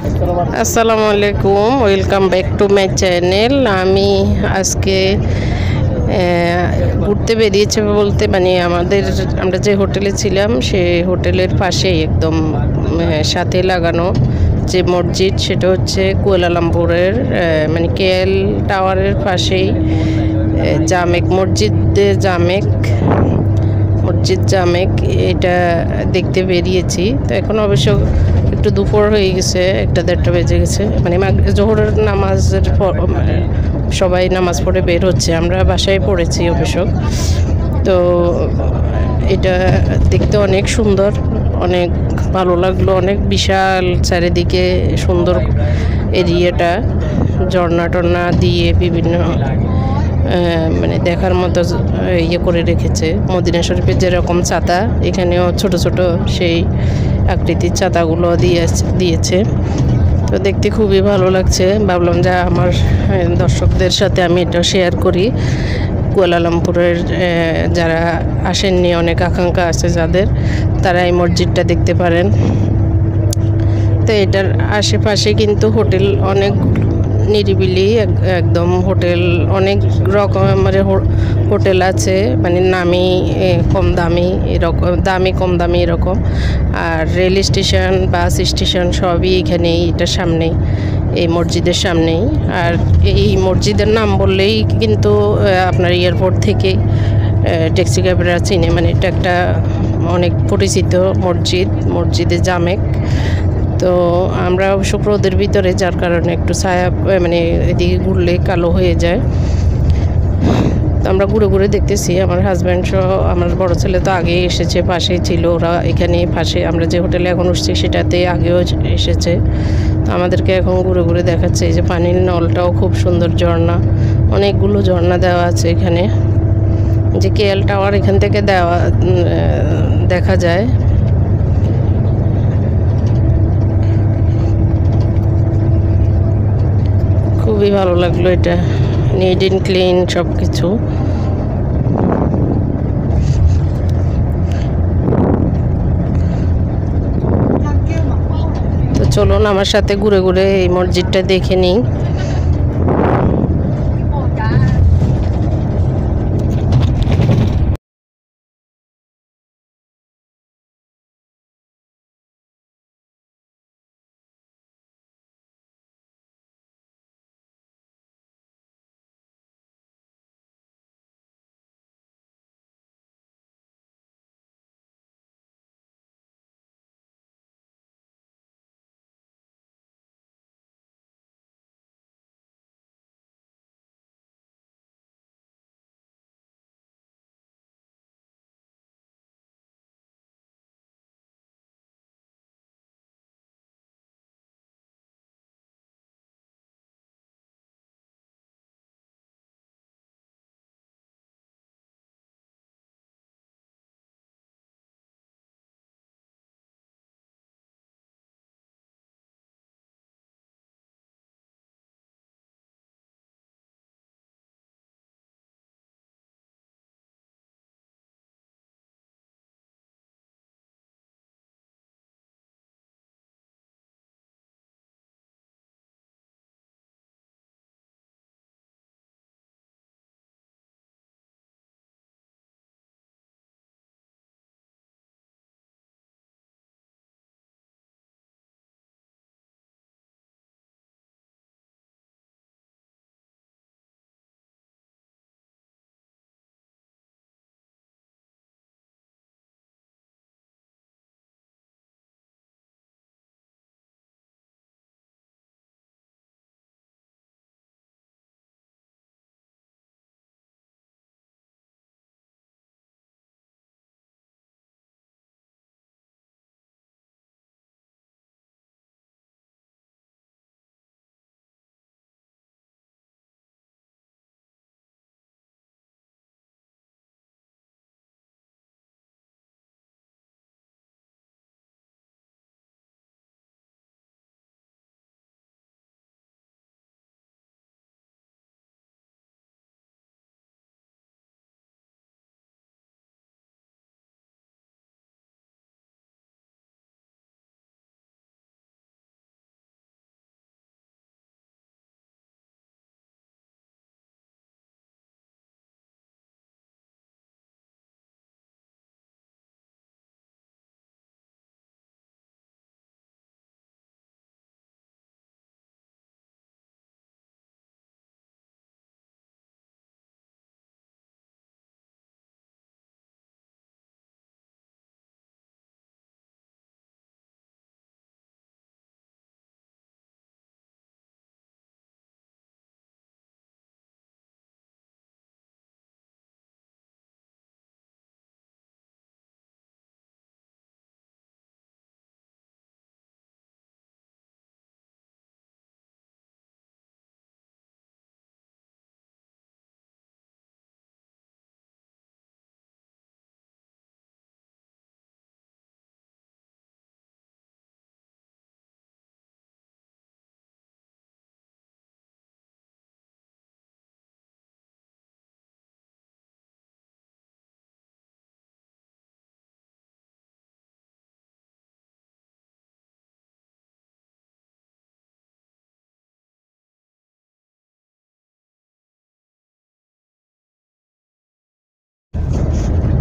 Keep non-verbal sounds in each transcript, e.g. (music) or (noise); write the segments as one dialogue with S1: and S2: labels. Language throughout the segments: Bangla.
S1: আসসালামু আলাইকুম, welcome back to my channel. আমি আজকে ঘুরতে বেরিয়েছে বলতে মানে আমাদের, আমরা যে হোটেলে ছিলাম, সে হোটেলের পাশেই একদম সাথে লাগানো যে মসজিদ, সেটা হচ্ছে কুয়ালালামপুরের মানে কেএল টাওয়ারের পাশেই জামেক মসজিদে জামেক। মসজিদ জামেক এটা দেখতে বেরিয়েছি। তো এখন অবশ্য একটু দুপুর হয়ে গেছে, একটা দেড়টা বেজে গেছে। মানে জোহরের নামাজের মানে সবাই নামাজ পড়ে বের হচ্ছে, আমরা বাসায় পড়েছি অবশ্য। তো এটা দেখতে অনেক সুন্দর, অনেক ভালো লাগল, অনেক বিশাল চারিদিকে সুন্দর এরিয়াটা। ঝর্ণা টর্না দিয়ে বিভিন্ন মানে দেখার মতো ইয়ে করে রেখেছে। মদিনা শরীফের যেরকম ছাতা, এখানেও ছোট ছোট সেই আকৃতির ছাতাগুলো দিয়ে দিয়েছে। তো দেখতে খুবই ভালো লাগছে। ভাবলাম যে আমার দর্শকদের সাথে আমি এটা শেয়ার করি। কুয়ালালামপুরের যারা আসেননি, অনেক আকাঙ্ক্ষা আছে যাদের, তারা এই মসজিদটা দেখতে পারেন। তো এটার আশেপাশে কিন্তু হোটেল অনেক নিরিবিলি একদম হোটেল, অনেক রকমের হো- হোটেল আছে মানে নামি কম দামি, এরকম, দামি, কম দামি এরকম। আর রেল স্টেশন, বাস স্টেশন সবই এখানেই এটার সামনেই, এই মসজিদের সামনেই। আর এই মসজিদের নাম বললেই কিন্তু আপনার এয়ারপোর্ট থেকে ট্যাক্সি ক্যাবেরা চিনে। মানে এটা একটা অনেক পরিচিত মসজিদ, মসজিদে জামেক। তো আমরা রোদের ভিতরে, যার কারণে একটু ছায়া মানে এদিকে ঘুরলে কালো হয়ে যায়। তো আমরা ঘুরে ঘুরে দেখতেছি, আমার হাজব্যান্ড সহ, আমার বড় ছেলে তো আগে এসেছে, পাশেই ছিল, ওরা এখানে পাশে, আমরা যে হোটেলে এখন উঠছি সেটাতে আগেও এসেছে। তো আমাদেরকে এখন ঘুরে ঘুরে দেখাচ্ছে, এই যে পানির নলটাও খুব সুন্দর ঝর্ণা, অনেকগুলো ঝর্ণা দেওয়া আছে এখানে। যে কেএল টাওয়ার এখান থেকে দেওয়া দেখা যায়। খুবই ভালো লাগল এটা। নিট অ্যান্ড ক্লিন সব কিছু তো চলুন আমার সাথে ঘুরে ঘুরে এই মসজিদটা দেখে নিই।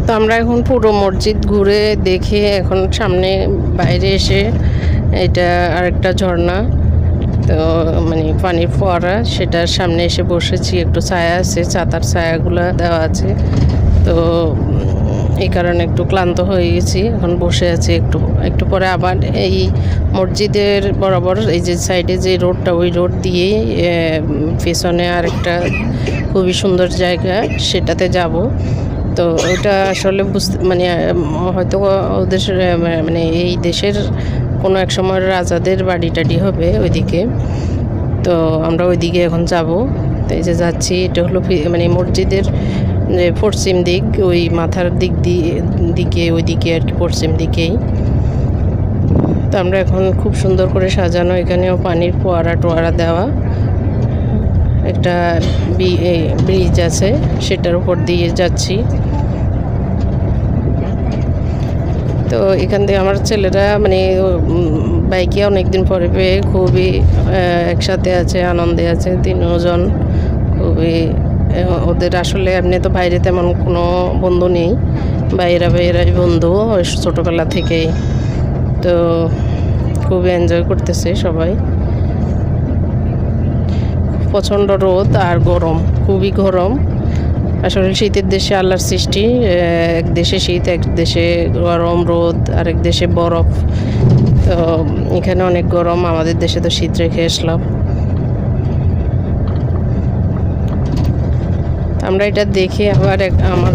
S1: তো আমরা এখন পুরো মসজিদ ঘুরে দেখে এখন সামনে বাইরে এসে এটা আরেকটা ঝর্ণা, তো মানে পানির ফোয়ারা, সেটার সামনে এসে বসেছি, একটু ছায়া আছে, ছাতার ছায়াগুলো দেওয়া আছে। তো এই কারণে একটু ক্লান্ত হয়ে গেছি, এখন বসে আছি একটু একটু পরে আবার এই মসজিদের বরাবর, এই যে সাইডে যে রোডটা, ওই রোড দিয়ে পেছনে আরেকটা খুবই সুন্দর জায়গা, সেটাতে যাব। তো ওটা আসলে বুঝতে মানে হয়তো ওদের মানে এই দেশের কোনো এক সময় রাজাদের বাড়ি টাড়ি হবে ওইদিকে। তো আমরা ওইদিকে এখন যাব। তো এই যে যাচ্ছি, এটা হলো মানে মসজিদের, যে, পশ্চিম দিক, ওই মাথার দিক দিয়ে, দিকে, ওইদিকে আর কি, পশ্চিম দিকেই। তো আমরা এখন খুব সুন্দর করে সাজানো এখানেও পানির ফোয়ারা টোয়ারা দেওয়া। একটা ব্রিজ আছে, সেটার উপর দিয়ে যাচ্ছি। তো এখান থেকে আমার ছেলেরা মানে বাইকে অনেকদিন পরে পেয়ে খুবই একসাথে আছে, আনন্দে আছে, তিনজন। খুবই ওদের আসলে এমনি তো বাইরে তেমন কোনো বন্ধু নেই। বাইরা বাইরাই বন্ধু, ওই ছোটোবেলা থেকেই। তো খুবই এনজয় করতেছে সবাই। প্রচণ্ড রোদ আর গরম, খুবই গরম। আসলে শীতের দেশে আল্লাহর সৃষ্টি এক দেশে শীত, এক দেশে গরম, রোদ, আরেক দেশে বরফ। তো এখানে অনেক গরম, আমাদের দেশে তো শীত রেখে আসলাম। আমরা এটা দেখে আবার এক, আমার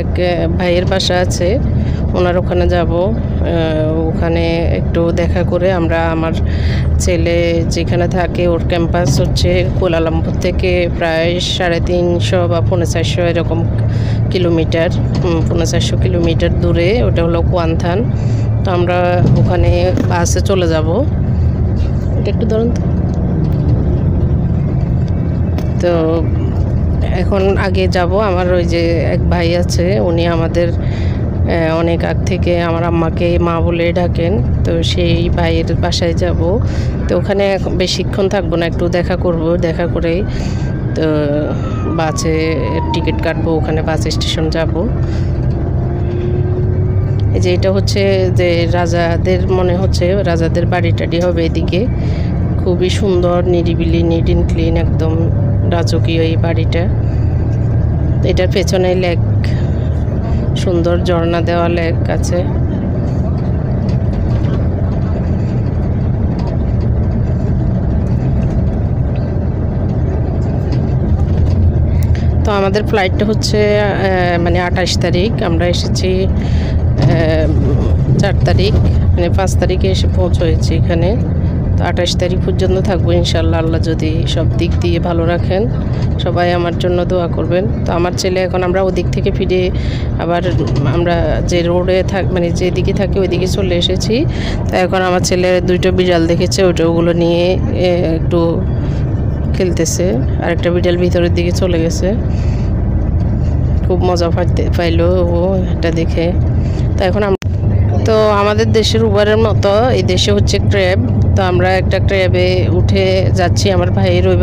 S1: এক ভাইয়ের বাসা আছে। ওনার ওখানে যাব ওখানে একটু দেখা করে আমরা আমার ছেলে যেখানে থাকে ওর ক্যাম্পাস হচ্ছে কোলালামপুর থেকে প্রায় সাড়ে তিনশো বা পৌনে চারশো এরকম কিলোমিটার পৌনে চারশো কিলোমিটার দূরে, ওটা হলো কোয়ান্থান। তো আমরা ওখানে বাসে চলে যাব। এটা একটু ধরুন তো এখন আগে যাব, আমার ওই যে এক ভাই আছে, উনি আমাদের অনেক আগ থেকে আমার আম্মাকে মা বলে ডাকেন। তো সেই ভাইয়ের বাসায় যাব। তো ওখানে বেশিক্ষণ থাকব না, একটু দেখা করব, দেখা করেই। তো বাসে টিকিট কাটবো, ওখানে বাস স্টেশন যাব। এই যে এটা হচ্ছে যে রাজাদের, মনে হচ্ছে রাজাদের বাড়ি টাড়ি হবে এদিকে। খুবই সুন্দর, নিরিবিলি নিট ইন ক্লিন একদম রাজকীয় এই বাড়িটা। এটার পেছনে লেক সুন্দর ঝর্ণা দেওয়া লেক আছে তো আমাদের ফ্লাইটটা হচ্ছে মানে আঠাশ তারিখ। আমরা এসেছি চার তারিখ মানে পাঁচ তারিখে এসে পৌঁছেছি এখানে। তো আঠাশ তারিখ পর্যন্ত থাকব ইনশাল্লাহ। আল্লাহ যদি সব দিক দিয়ে ভালো রাখেন, সবাই আমার জন্য দোয়া করবেন। তো আমার ছেলে এখন আমরা ওদিক থেকে ফিরে আবার আমরা যে রোডে থাক মানে যেদিকে থাকি ওইদিকে চলে এসেছি। তো এখন আমার ছেলে দুইটা বিড়াল দেখেছে ওটা ওগুলো নিয়ে একটু খেলতেছে। আর একটা বিড়াল ভিতরের দিকে চলে গেছে। খুব মজা পাইতে পাইলো ও, এটা দেখে। তো এখন তো আমাদের দেশের উবারের মতো এই দেশে হচ্ছে ক্র্যাব। তো আমরা একটা ক্র্যাবে উঠে যাচ্ছি আমার ভাইয়ের ওই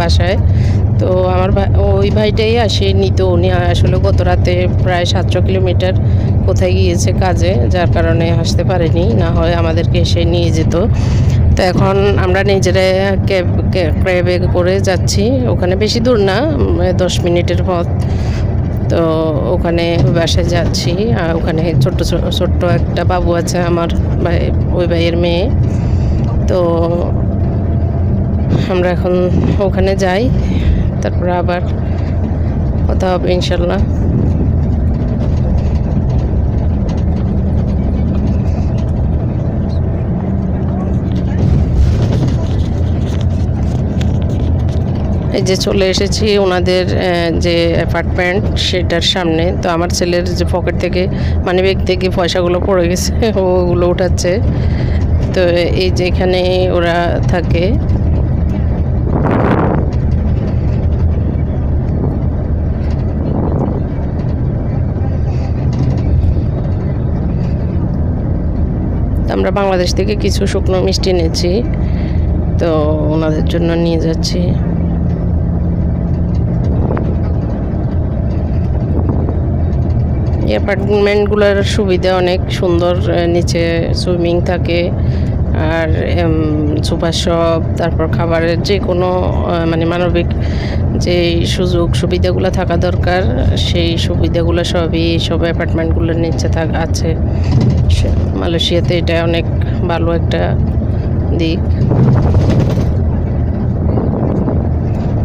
S1: বাসায়। তো আমার ওই ভাইটাই আসে, নিত। উনি আসলে গত রাতে প্রায় সাতশো কিলোমিটার কোথায় গিয়েছে কাজে, যার কারণে আসতে পারেনি। না হয় আমাদেরকে এসে নিয়ে যেত। তো এখন আমরা নিজেরা ক্যাব, ক্যাবে করে যাচ্ছি। ওখানে বেশি দূর না দশ মিনিটের পথ। তো ওখানে বাসায় যাচ্ছি। আর ওখানে ছোট্ট ছোট্ট একটা বাবু আছে আমার ভাই, ওই ভাইয়ের মেয়ে। তো আমরা এখন ওখানে যাই, তারপর আবার কথা হবে ইনশাল্লাহ। এই যে চলে এসেছি ওনাদের যে অ্যাপার্টমেন্ট সেটার সামনে। তো আমার ছেলের যে পকেট থেকে মানে ব্যাগ থেকে পয়সাগুলো পড়ে গেছে (laughs) ওগুলো উঠাচ্ছে। তো এই যেখানে ওরা থাকে। আমরা বাংলাদেশ থেকে কিছু শুকনো মিষ্টি এনেছি। তো ওনাদের জন্য নিয়ে যাচ্ছি। অ্যাপার্টমেন্টগুলোর সুবিধা অনেক সুন্দর নিচে সুইমিং থাকে, আর সুপার শপ, তারপর খাবারের যে কোনো মানে মানবিক যে সুযোগ সুবিধাগুলো থাকা দরকার, সেই সুবিধাগুলো সবই সব অ্যাপার্টমেন্টগুলোর নিচে থাক, আছে। মালয়েশিয়াতে এটা অনেক ভালো একটা দিক।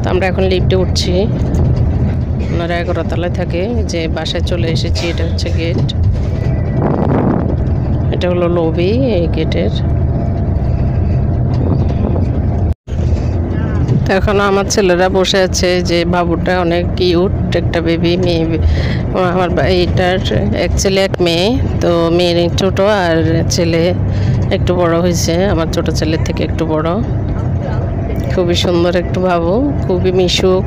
S1: তো আমরা এখন লিফটে উঠছি। ওনারা এগারো তলায় থাকে যে বাসায় চলে এসেছি, এটা হচ্ছে গেট এটা হলো লবি এই গেটের এখন আমার ছেলেরা বসে আছে যে, বাবুটা অনেক কিউট একটা বেবি মেয়ে আমার এইটার এক ছেলে এক মেয়ে, তো মেয়ের ছোট আর ছেলে একটু বড় হয়েছে, আমার ছোট ছেলের থেকে একটু বড়। খুবই সুন্দর একটু বাবু, খুবই মিশুক।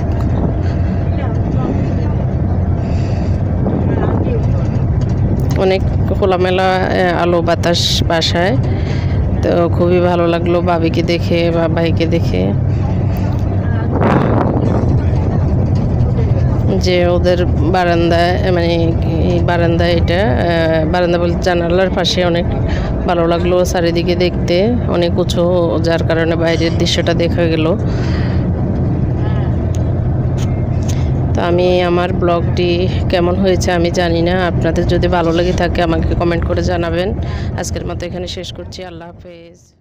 S1: অনেক খোলামেলা আলো বাতাস বাসায়। তো খুবই ভালো লাগল বাবিকে দেখে বা ভাইকে দেখে। যে ওদের বারান্দায় মানে বারান্দা এটা বারান্দা বলতে জানালার পাশে অনেক ভালো লাগল চারিদিকে দেখতে। অনেক উঁচু যার কারণে বাইরের দৃশ্যটা দেখা গেল। তো আমি আমার ব্লগটি কেমন হয়েছে আমি জানি না। আপনাদের যদি ভালো লেগে থাকে আমাকে কমেন্ট করে জানাবেন। আজকের মতো এখানে শেষ করছি। আল্লাহ হাফেজ।